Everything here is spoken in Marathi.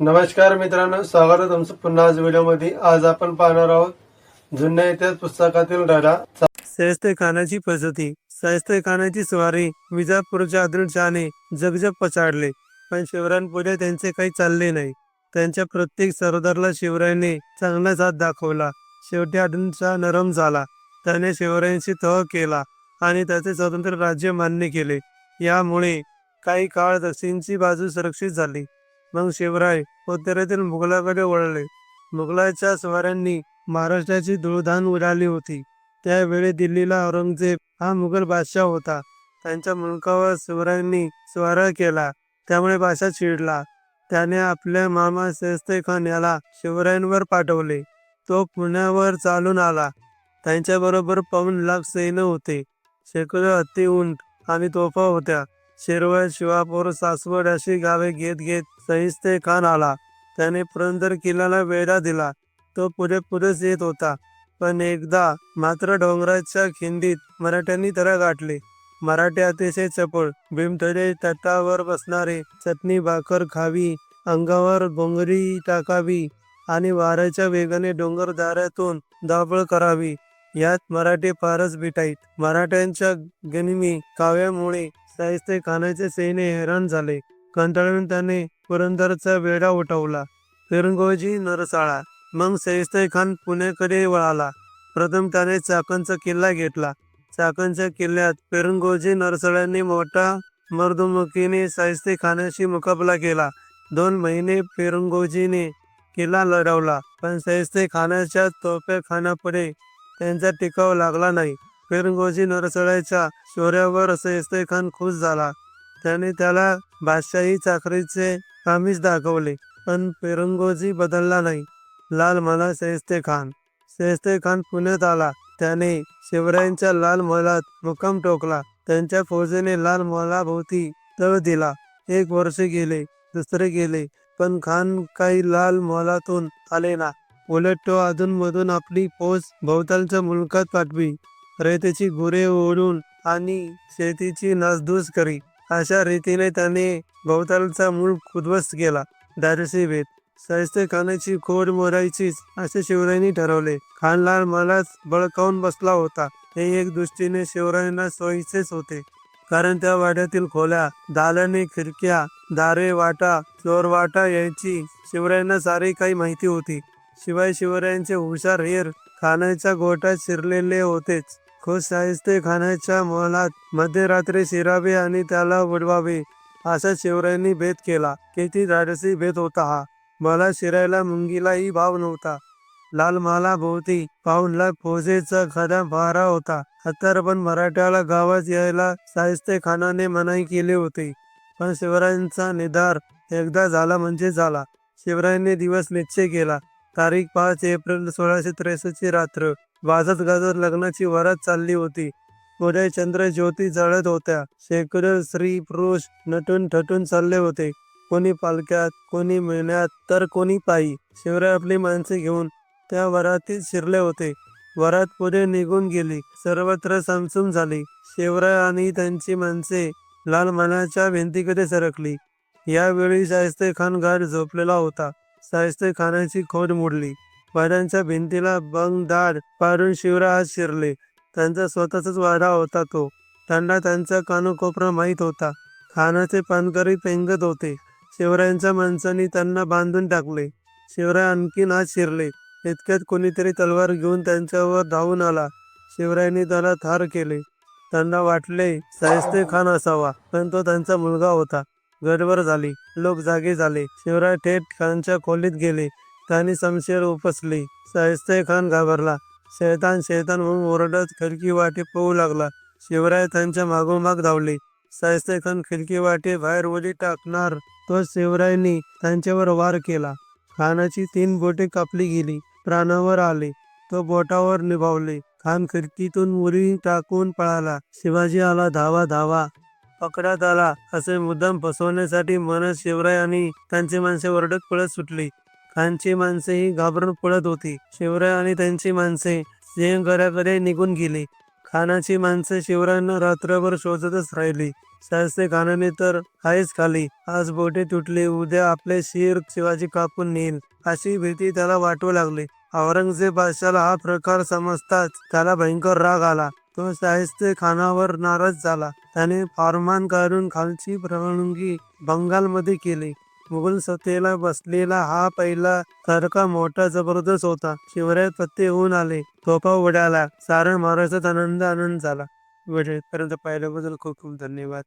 नमस्कार मित्रांनो स्वागत आहे तुमचं पुन्हा आज व्हिडिओमध्ये. आज आपण पाहणार आहोत जुन्या इतिहास पुस्तकातील धडा शाहिस्ते खानाची पद्धती. शाहिस्ते खानाची स्वारी विजापूरच्या आदिलशहाने जगजग पछाडले पण शिवरायांपुढे त्यांचे काही चालले नाही. त्यांच्या प्रत्येक सरदारला शिवरायाने चांगला साथ दाखवला. शेवटी आदिलशहा नरम झाला. त्याने शिवरायांशी तह केला आणि त्याचे स्वतंत्र राज्य मान्य केले. यामुळे काही काळ दक्षिणची बाजू सुरक्षित झाली. मग शिवराय उत्तरेतील मुघलाकडे वळले. मुघलाच्या स्वाऱ्यांनी महाराष्ट्राची धुळधान उडाली होती. त्यावेळी दिल्लीला औरंगजेब हा मुघल बादशाह होता. त्यांच्या मुलकावर शिवरायांनी स्वार केला. त्यामुळे बादशाह चिडला. त्याने आपल्या मामा शेस्ते खान याला शिवरायांवर पाठवले. तो पुण्यावर चालून आला. त्यांच्याबरोबर पाऊन लाख सैन्य होते. शेकडो हत्ती उंट आणि तोफा होत्या. शिरवळ शिवापूर सासवड अशी गावे घेत घेत सहिस्ते खान आला. त्याने पुरंदर किल्ल्याला वेढा दिला. तो पुढे पुढेच येत होता. पण एकदा मात्र डोंगराच्या खिंडीत मराठ्यांनी त्याला गाठले. मराठी अतिशय चपळ भीमथडे तटावर बसणारे चटणी भाकर खावी अंगावर बोंगरी टाकावी आणि वाऱ्याच्या वेगाने डोंगर दाऱ्यातून धावपळ करावी. यात मराठी फारच बिटाईत. मराठ्यांच्या गनिमी काव्यामुळे शाहिस्ते खानाचे सैन्य हैराण झाले. कंटाळून त्याने पुरंदरचा वेढा उठवला. फिरंगोजी नरसाळा. मग शाहिस्ते खान पुण्याकडे वळाला. प्रथम त्याने चाकणचा किल्ला घेतला. चाकणच्या किल्ल्यात फिरंगोजी नरसाळ्यांनी मोठा मर्दुमुखीने शाहिस्ते खानाशी मुकाबला केला. दोन महिने फिरंगोजीने किल्ला लढवला पण शाहिस्ते खानाच्या तोफे खानापुढे त्यांचा टिकाव लागला नाही. फिरंगोजी नरसळ्याच्या शौर्यावर सैस्ते खान खुश झाला. त्याने त्याला बादशाही चाकरीचे आमिष दाखवले पण फिरंगोजी बदलला नाही. लाल मला सैस्ते खान सैस्ते खान पुण्यात आला. त्याने शिवरायांच्या लाल महालात मुक्काम टोकला. त्यांच्या फौजेने लाल महलाभोवती तळ दिला. एक वर्ष गेले दुसरे गेले पण खान काही लाल महलातून आले ना. उलट तो अधूनमधून आपली फौज भोवतालच्या मुलकात पाठवी. रेतीची गुरे ओढून आणि शेतीची नासधूस करी. अशा रीतीने त्याने भोवतालचा मूळ उद्ध्वस्त केला. दारसी भेद शाहिस्ते खानाची खोड मोरायचीच असे शिवरायांनी ठरवले. खानलाल मलाच बळकावून बसला होता? हे एक दृष्टीने शिवरायांना सोयीचेच होते. कारण त्या वाड्यातील खोल्या दालने खिडक्या दारे वाटा चोर वाटा यांची शिवरायांना सारी काही माहिती होती. शिवाय शिवरायांचे हुशार हेर खानाच्या गोटात शिरलेले होतेच. खुश शाहिस्ते खानाच्या मोहलात मध्यरात्री शिरावे आणि त्याला उडवावे असा शिवरायांनी भेद केला. किती धाडसी भेद होता हा. मला शिरायला मुंगीलाही भाव नव्हता. लाल माला भोवती पाऊन फौजेचा खदा भारा होता. हत्तर पण मराठ्याला गावात यायला साहिस्ते खानाने मनाई केली होती. पण शिवरायांचा निधार एकदा झाला म्हणजे झाला. शिवरायांनी दिवस निश्चय केला. तारीख पाच एप्रिल सोळाशे त्रेसष्टची रात्र. वाजत गाजत लग्नाची वरात चालली होती. उदय चंद्र ज्योती जळत होत्या. शेकडो स्त्री पुरुष नटून ठटून चालले होते. कोणी पालख्यात कोणी मेण्यात तर कोणी पायी. शिवराय आपली माणसे घेऊन त्या वरातीत शिरले होते. वरात पुढे निघून गेली. सर्वत्र समसुम झाली. शिवराय आणि त्यांची माणसे लाल मनाच्या भिंतीकडे सरकली. यावेळी शाहिस्ते खान घर झोपलेला होता. शाहिस्ते खानाची खोड मोडली. वाड्यांच्या भिंतीला बंग दाड पाडून शिवराय शिरले. त्यांचा स्वतःचाच वाडा होता तो. त्यांना त्यांचा कानोकोपरा माहीत होता. खानाचे पानकरी पेंगत होते. शिवरायांच्या माणसांनी त्यांना बांधून टाकले. शिवराय आणखीन आत शिरले. इतक्यात कोणीतरी तलवार घेऊन त्यांच्यावर धावून आला. शिवरायांनी त्याला ठार केले. त्यांना वाटले साहिस्ते खान असावा पण तो त्यांचा मुलगा होता. गडबड झाली. लोक जागे झाले. शिवराय थेट खानच्या खोलीत गेले. त्यांनी समशेर उपसली. शाहिस्ते खान घाबरला. शैतान शैतान म्हणून ओरडत खिडकी वाटे पळू लागला. शिवराय त्यांच्या मागोमाग धावले. शाहिस्ते खान खिडकी वाटे बाहेर उडी टाकणार तो शिवरायांनी त्यांच्यावर वार केला. खानाची तीन बोटे कापली गेली. प्राणावर आले. तो बोटावर निभावले. खान खिडकीतून उडी टाकून पळाला. शिवाजी आला धावा धावा. पकडात आला. असे मुद्दाम फसवण्यासाठी मनस शिवराय आणि त्यांचे माणसे ओरडत पळत सुटली. खानची माणसेही घाबरून पळत होती. शिवराय आणि त्यांची माणसे सिंहगडाकडे निघून गेली. खानाची माणसे शिवरायांना रात्रभर शोधतच राहिली. शाहिस्ते खानाने तर हायच खाली. आज बोटे तुटले उद्या आपले शिर शिवाजी कापून नेईल. अशी भीती त्याला वाटू लागली. औरंगजेब बादशाला हा प्रकार समजताच त्याला भयंकर राग आला. तो शाहिस्ते खानावर नाराज झाला. त्याने फारमान काढून खालची परवानगी बंगालमध्ये केली. मुघल सत्तेला बसलेला हा पहिला सारखा मोठा जबरदस्त होता. शिवराय पत्ते होऊन आले. तोफा उडाला. सारण महाराष्ट्रात आनंद आनंद झाला. पर्यंत पाहिल्याबद्दल खूप खूप धन्यवाद.